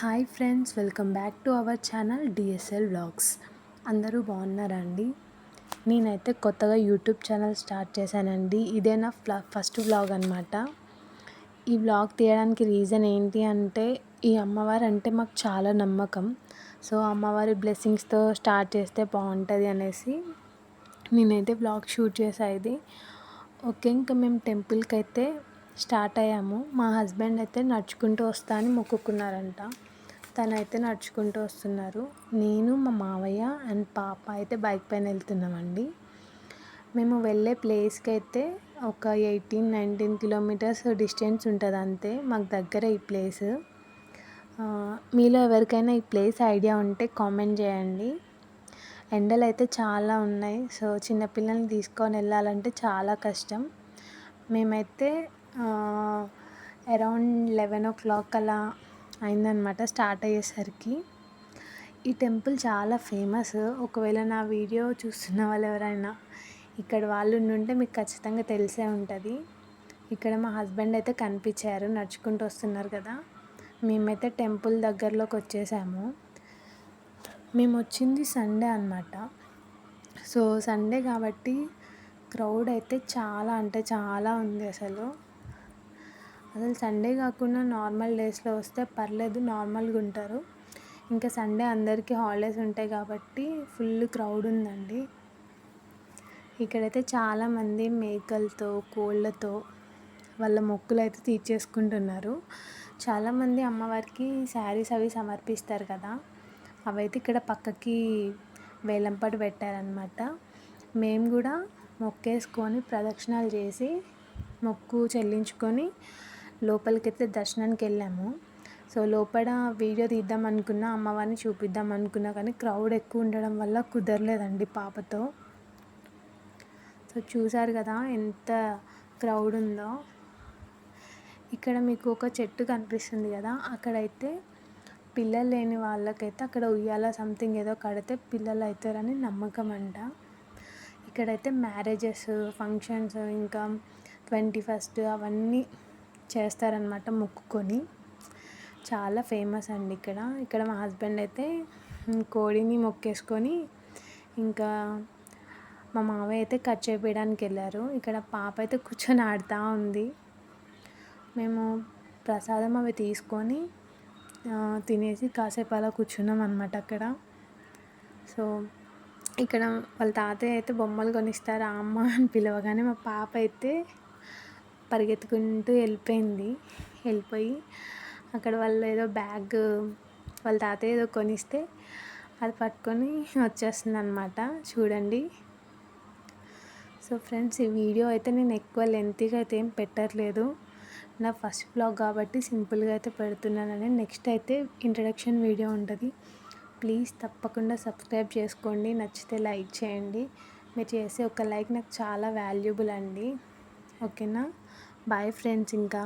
Hi friends welcome back to our channel D S L vlogs అందరూ బాగున్నారా అండి? నేనైతే కొత్తగా యూట్యూబ్ ఛానల్ స్టార్ట్ చేశానండి. ఇదే నా ఫ్లా ఫస్ట్ వ్లాగ్ అనమాట ఈ వ్లాగ్ తీయడానికి రీజన్ ఏంటి అంటే ఈ అమ్మవారు అంటే మాకు చాలా నమ్మకం. సో అమ్మవారి బ్లెస్సింగ్స్తో స్టార్ట్ చేస్తే బాగుంటుంది అనేసి నేనైతే బ్లాగ్ షూట్ చేసా ఇది. ఓకే ఇంకా మేము టెంపుల్కి అయితే స్టార్ట్ అయ్యాము. మా హస్బెండ్ అయితే నడుచుకుంటూ వస్తా అని మొక్కుకున్నారంట. తనైతే నడుచుకుంటూ వస్తున్నారు. నేను మా మావయ్య అండ్ పాప అయితే బైక్ పైన వెళ్తున్నామండి. మేము వెళ్ళే ప్లేస్కి అయితే ఒక ఎయిటీన్ నైన్టీన్ కిలోమీటర్స్ డిస్టెన్స్ ఉంటుంది అంతే మాకు దగ్గర ఈ ప్లేస్. మీలో ఎవరికైనా ఈ ప్లేస్ ఐడియా ఉంటే కామెంట్ చేయండి. ఎండలు అయితే చాలా ఉన్నాయి సో చిన్నపిల్లల్ని తీసుకొని వెళ్ళాలంటే చాలా కష్టం. మేమైతే అరౌండ్ లెవెన్ ఓ క్లాక్ అలా అయిందనమాట స్టార్ట్ అయ్యేసరికి. ఈ టెంపుల్ చాలా ఫేమస్. ఒకవేళ నా వీడియో చూస్తున్న వాళ్ళు ఎవరైనా ఇక్కడ వాళ్ళు ఉంటే మీకు ఖచ్చితంగా తెలిసే ఉంటుంది. ఇక్కడ మా హస్బెండ్ అయితే కనిపించారు నడుచుకుంటూ వస్తున్నారు కదా. మేమైతే టెంపుల్ దగ్గరలోకి వచ్చేసాము. మేము వచ్చింది సండే అనమాట సో సండే కాబట్టి క్రౌడ్ అయితే చాలా అంటే చాలా ఉంది అసలు. అసలు సండే కాకుండా నార్మల్ డేస్లో వస్తే పర్లేదు నార్మల్గా ఉంటారు. ఇంకా సండే అందరికీ హాలిడేస్ ఉంటాయి కాబట్టి ఫుల్ క్రౌడ్ ఉందండి. ఇక్కడైతే చాలామంది మేకలతో కోళ్ళతో వాళ్ళ మొక్కులు అయితే తీర్చేసుకుంటున్నారు. చాలామంది అమ్మవారికి శారీస్ అవి సమర్పిస్తారు కదా. అవైతే ఇక్కడ పక్కకి వేలంపాటు పెట్టారనమాట మేము కూడా మొక్కేసుకొని ప్రదక్షిణాలు చేసి మొక్కు చెల్లించుకొని లోపలికైతే దర్శనానికి వెళ్ళాము సో లోపల వీడియో తీద్దాం అనుకున్నా అమ్మవారిని చూపిద్దాం అనుకున్నా కానీ క్రౌడ్ ఎక్కువ ఉండడం వల్ల కుదరలేదండి పాపతో. సో చూసారు కదా ఎంత క్రౌడ్ ఉందో. ఇక్కడ మీకు ఒక చెట్టు కనిపిస్తుంది కదా అక్కడైతే పిల్లలు లేని వాళ్ళకైతే అక్కడ ఉయ్యాల సంథింగ్ ఏదో కడితే పిల్లలు అవుతారని నమ్మకం అంట ఇక్కడైతే మ్యారేజెస్ ఫంక్షన్స్ ఇంకా ట్వంటీ ఫస్ట్ అవన్నీ చేస్తారనమాట మొక్కుకొని. చాలా ఫేమస్ అండి ఇక్కడ. ఇక్కడ మా హస్బెండ్ అయితే కోడిని మొక్కేసుకొని ఇంకా మా మావయ్య అయితే కట్ చేపించడానికి వెళ్ళారు. ఇక్కడ పాప అయితే కూర్చొని ఆడుతూ ఉంది. మేము ప్రసాదం అవి తీసుకొని తినేసి కాసేపు అలా కూర్చున్నాం అనమాట అక్కడ. సో ఇక్కడ వాళ్ళ తాతయ్య అయితే బొమ్మలు కొనిస్తారు అమ్మ అని పిలవగానే మా పాప అయితే పరిగెత్తుకుంటూ వెళ్ళిపోయింది. వెళ్ళిపోయి అక్కడ వాళ్ళు ఏదో బ్యాగ్ వాళ్ళ తాతయ్య ఏదో కొనిస్తే అది పట్టుకొని వచ్చేస్తుంది అనమాట చూడండి. సో ఫ్రెండ్స్ ఈ వీడియో అయితే నేను ఎక్కువ లెంతీగా అయితే ఏం పెట్టట్లేదు. నా ఫస్ట్ బ్లాగ్ కాబట్టి సింపుల్గా అయితే పెడుతున్నానని నెక్స్ట్ అయితే ఇంట్రడక్షన్ వీడియో ఉంటుంది. ప్లీజ్ తప్పకుండా సబ్స్క్రైబ్ చేసుకోండి. నచ్చితే లైక్ చేయండి. మీరు చేసే ఒక లైక్ నాకు చాలా వాల్యుబుల్ అండి. ఓకేనా? బాయ్ ఫ్రెండ్స్ ఇంకా.